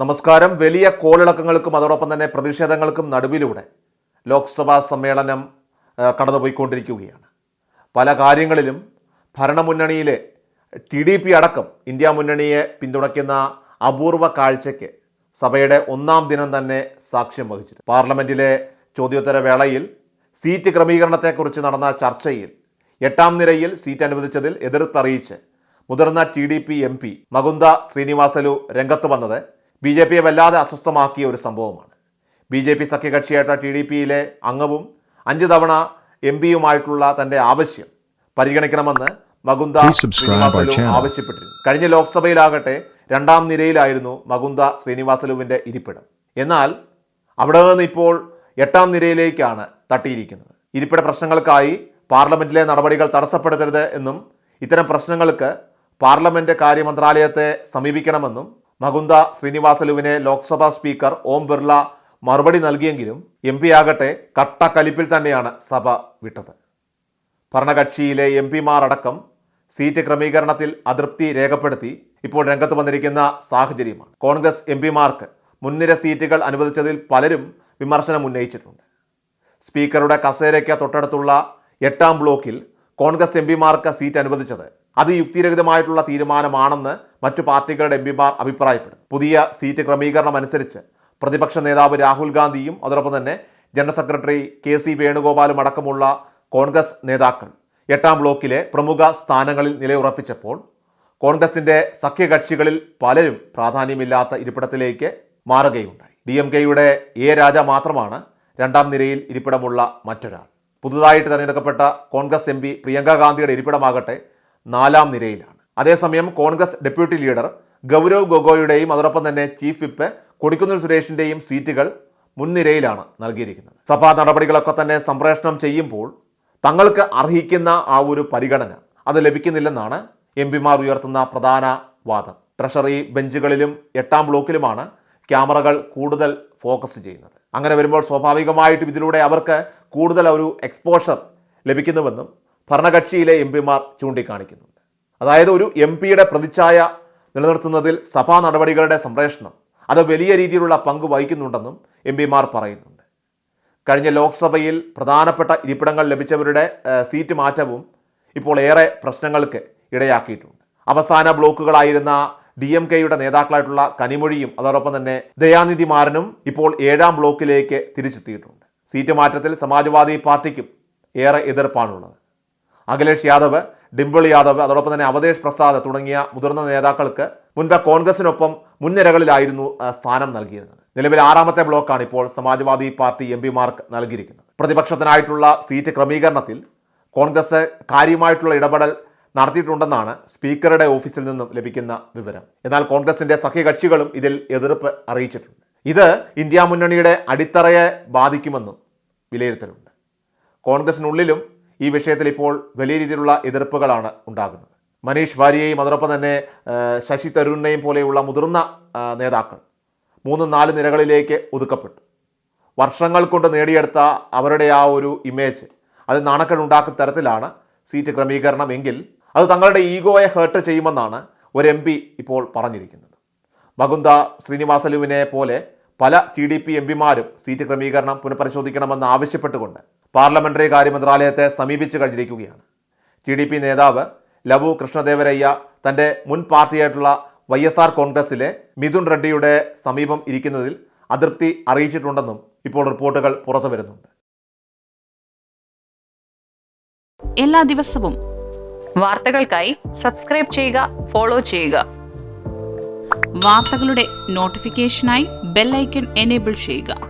നമസ്കാരം. വലിയ കോളിളക്കങ്ങൾക്കും അതോടൊപ്പം തന്നെ പ്രതിഷേധങ്ങൾക്കും നടുവിലൂടെ ലോക്സഭാ സമ്മേളനം കടന്നുപോയിക്കൊണ്ടിരിക്കുകയാണ്. പല കാര്യങ്ങളിലും ഭരണമുന്നണിയിലെ ടി ഡി പി അടക്കം ഇന്ത്യ മുന്നണിയെ പിന്തുണയ്ക്കുന്ന അപൂർവ കാഴ്ചയ്ക്ക് സഭയുടെ ഒന്നാം ദിനം തന്നെ സാക്ഷ്യം വഹിച്ചിരുന്നു പാർലമെന്റിലെ ചോദ്യോത്തര വേളയിൽ സീറ്റ് ക്രമീകരണത്തെക്കുറിച്ച് നടന്ന ചർച്ചയിൽ എട്ടാം നിരയിൽ സീറ്റ് അനുവദിച്ചതിൽ എതിർപ്പറിയിച്ച് മുതിർന്ന T D P M P Magunta Srinivasulu രംഗത്ത് വന്നത് ബി ജെ പിയെ വല്ലാതെ അസ്വസ്ഥമാക്കിയ ഒരു സംഭവമാണ്. ബി ജെ പി സഖ്യകക്ഷിയായിട്ട് ടി ഡി പിയിലെ അംഗവും അഞ്ച് തവണ എം പിയുമായിട്ടുള്ള തന്റെ ആവശ്യം പരിഗണിക്കണമെന്ന് മകുന്ദ ശ്രീനിവാസലു ആവശ്യപ്പെട്ടിരുന്നു. കഴിഞ്ഞ ലോക്സഭയിലാകട്ടെ രണ്ടാം നിരയിലായിരുന്നു മകുന്ദ ശ്രീനിവാസലുവിന്റെ ഇരിപ്പിടം. എന്നാൽ അവിടെ നിന്ന് ഇപ്പോൾ എട്ടാം നിരയിലേക്കാണ് തട്ടിയിരിക്കുന്നത്. ഇരിപ്പിട പ്രശ്നങ്ങൾക്കായി പാർലമെന്റിലെ നടപടികൾ തടസ്സപ്പെടുത്തരുത് എന്നും ഇത്തരം പ്രശ്നങ്ങൾക്ക് പാർലമെന്റ് കാര്യമന്ത്രാലയത്തെ സമീപിക്കണമെന്നും മകുന്ദ ശ്രീനിവാസലുവിനെ ലോക്സഭാ സ്പീക്കർ ഓം ബിർള മറുപടി നൽകിയെങ്കിലും എം പി ആകട്ടെ കട്ടക്കലിപ്പിൽ തന്നെയാണ് സഭ വിട്ടത്. ഭരണകക്ഷിയിലെ എം പിമാർ അടക്കം സീറ്റ് ക്രമീകരണത്തിൽ അതൃപ്തി രേഖപ്പെടുത്തി ഇപ്പോൾ രംഗത്ത് വന്നിരിക്കുന്ന സാഹചര്യമാണ്. കോൺഗ്രസ് എം പിമാർക്ക് മുൻനിര സീറ്റുകൾ അനുവദിച്ചതിൽ പലരും വിമർശനം ഉന്നയിച്ചിട്ടുണ്ട്. സ്പീക്കറുടെ കസേരയ്ക്ക് തൊട്ടടുത്തുള്ള എട്ടാം ബ്ലോക്കിൽ കോൺഗ്രസ് എം പിമാർക്ക് സീറ്റ് അനുവദിച്ചത് അത് യുക്തിരഹിതമായിട്ടുള്ള തീരുമാനമാണെന്ന് മറ്റു പാർട്ടികളുടെ എം പിമാർ അഭിപ്രായപ്പെടും പുതിയ സീറ്റ് ക്രമീകരണം അനുസരിച്ച് പ്രതിപക്ഷ നേതാവ് രാഹുൽ ഗാന്ധിയും അതോടൊപ്പം തന്നെ ജനറൽ സെക്രട്ടറി കെ സി വേണുഗോപാലും അടക്കമുള്ള കോൺഗ്രസ് നേതാക്കൾ എട്ടാം ബ്ലോക്കിലെ പ്രമുഖ സ്ഥാനങ്ങളിൽ നിലയുറപ്പിച്ചപ്പോൾ കോൺഗ്രസിന്റെ സഖ്യകക്ഷികളിൽ പലരും പ്രാധാന്യമില്ലാത്ത ഇരിപ്പിടത്തിലേക്ക് മാറുകയുണ്ടായി. ഡി എം കെയുടെ എ രാജ മാത്രമാണ് രണ്ടാം നിരയിൽ ഇരിപ്പിടമുള്ള മറ്റൊരാൾ. പുതുതായിട്ട് തിരഞ്ഞെടുക്കപ്പെട്ട കോൺഗ്രസ് എം പി പ്രിയങ്ക ഗാന്ധിയുടെ ഇരിപ്പിടമാകട്ടെ നാലാം നിരയിലാണ്. അതേസമയം കോൺഗ്രസ് ഡെപ്യൂട്ടി ലീഡർ ഗൗരവ് ഗൊഗോയുടെയും അതോടൊപ്പം തന്നെ ചീഫ് വിപ്പ് കൊടിക്കുന്നിൽ സുരേഷിന്റെയും സീറ്റുകൾ മുൻനിരയിലാണ് നൽകിയിരിക്കുന്നത്. സഭാ നടപടികളൊക്കെ തന്നെ സംപ്രേഷണം ചെയ്യുമ്പോൾ തങ്ങൾക്ക് അർഹിക്കുന്ന ആ ഒരു പരിഗണന അത് ലഭിക്കുന്നില്ലെന്നാണ് എം പിമാർ ഉയർത്തുന്ന പ്രധാന വാദം. ട്രഷറി ബെഞ്ചുകളിലും എട്ടാം ബ്ലോക്കിലുമാണ് ക്യാമറകൾ കൂടുതൽ ഫോക്കസ് ചെയ്യുന്നത്. അങ്ങനെ വരുമ്പോൾ സ്വാഭാവികമായിട്ടും ഇതിലൂടെ അവർക്ക് കൂടുതൽ ഒരു എക്സ്പോഷർ ലഭിക്കുന്നുവെന്നും ഭരണകക്ഷിയിലെ എം പിമാർ ചൂണ്ടിക്കാണിക്കുന്നുണ്ട്. അതായത് ഒരു എം പിയുടെ പ്രതിച്ഛായ നിലനിർത്തുന്നതിൽ സഭാ നടപടികളുടെ സംപ്രേഷണം അത് വലിയ രീതിയിലുള്ള പങ്ക് വഹിക്കുന്നുണ്ടെന്നും എം പിമാർ പറയുന്നുണ്ട്. കഴിഞ്ഞ ലോക്സഭയിൽ പ്രധാനപ്പെട്ട ഇരിപ്പിടങ്ങൾ ലഭിച്ചവരുടെ സീറ്റ് മാറ്റവും ഇപ്പോൾ ഏറെ പ്രശ്നങ്ങൾക്ക് ഇടയാക്കിയിട്ടുണ്ട്. അവസാന ബ്ലോക്കുകളായിരുന്ന ഡി എം കെയുടെ നേതാക്കളായിട്ടുള്ള കനിമൊഴിയും അതോടൊപ്പം തന്നെ ദയാനിധി മാരനും ഇപ്പോൾ ഏഴാം ബ്ലോക്കിലേക്ക് തിരിച്ചെത്തിയിട്ടുണ്ട്. സീറ്റ് മാറ്റത്തിൽ സമാജ്വാദി പാർട്ടിക്കും ഏറെ എതിർപ്പാണുള്ളത്. അഖിലേഷ് യാദവ് ഡിംപിൾ യാദവ് അതോടൊപ്പം തന്നെ അവതേഷ് പ്രസാദ് തുടങ്ങിയ മുതിർന്ന നേതാക്കൾക്ക് മുൻപ് കോൺഗ്രസിനൊപ്പം മുൻനിരകളിലായിരുന്നു സ്ഥാനം നൽകിയിരുന്നത്. നിലവിൽ ആറാമത്തെ ബ്ലോക്കാണ് ഇപ്പോൾ സമാജ്വാദി പാർട്ടി എം പിമാർക്ക് നൽകിയിരിക്കുന്നത്. പ്രതിപക്ഷത്തിനായിട്ടുള്ള സീറ്റ് ക്രമീകരണത്തിൽ കോൺഗ്രസ് കാര്യമായിട്ടുള്ള ഇടപെടൽ നടത്തിയിട്ടുണ്ടെന്നാണ് സ്പീക്കറുടെ ഓഫീസിൽ നിന്നും ലഭിക്കുന്ന വിവരം. എന്നാൽ കോൺഗ്രസിന്റെ സഖ്യകക്ഷികളും ഇതിൽ എതിർപ്പ് അറിയിച്ചിട്ടുണ്ട്. ഇത് ഇന്ത്യ മുന്നണിയുടെ അടിത്തറയെ ബാധിക്കുമെന്നും വിലയിരുത്തലുണ്ട്. കോൺഗ്രസിനുള്ളിലും ഈ വിഷയത്തിൽ ഇപ്പോൾ വലിയ രീതിയിലുള്ള എതിർപ്പുകളാണ് ഉണ്ടാകുന്നത്. മനീഷ് ഭാര്യയെയും അതോടൊപ്പം തന്നെ ശശി തരൂരിനെയും പോലെയുള്ള മുതിർന്ന നേതാക്കൾ മൂന്ന് നാല് നിരകളിലേക്ക് ഒതുക്കപ്പെട്ടു. വർഷങ്ങൾ കൊണ്ട് നേടിയെടുത്ത അവരുടെ ആ ഒരു ഇമേജ് അത് നാണക്കേടുണ്ടാക്കുന്ന തരത്തിലാണ് സീറ്റ് ക്രമീകരണം എങ്കിൽ അത് തങ്ങളുടെ ഈഗോയെ ഹേർട്ട് ചെയ്യുമെന്നാണ് ഒരു എം പി ഇപ്പോൾ പറഞ്ഞിരിക്കുന്നത്. മകുന്ദ ശ്രീനിവാസലുവിനെ പോലെ പല ടി ഡി പി എം പിമാരും സീറ്റ് ക്രമീകരണം പുനഃപരിശോധിക്കണമെന്ന് ആവശ്യപ്പെട്ടുകൊണ്ട് പാർലമെന്ററി കാര്യ മന്ത്രാലയത്തെ സമീപിച്ചു കഴിഞ്ഞിരിക്കുകയാണ്. ടി ഡി പി നേതാവ് ലവു കൃഷ്ണദേവരയ്യ തന്റെ മുൻ പാർട്ടിയായിട്ടുള്ള വൈ എസ് ആർ കോൺഗ്രസിലെ മിഥുൻ റെഡ്ഡിയുടെ സമീപം ഇരിക്കുന്നതിൽ അതൃപ്തി അറിയിച്ചിട്ടുണ്ടെന്നും ഇപ്പോൾ റിപ്പോർട്ടുകൾ പുറത്തു വരുന്നുണ്ട്. എല്ലാ ദിവസവും വാർത്തകൾക്കായി സബ്സ്ക്രൈബ് ചെയ്യുക ഫോളോ ചെയ്യുക. വാർത്തകളുടെ നോട്ടിഫിക്കേഷനായി ബെല്ലൈക്കൺ എനേബിൾ ചെയ്യുക.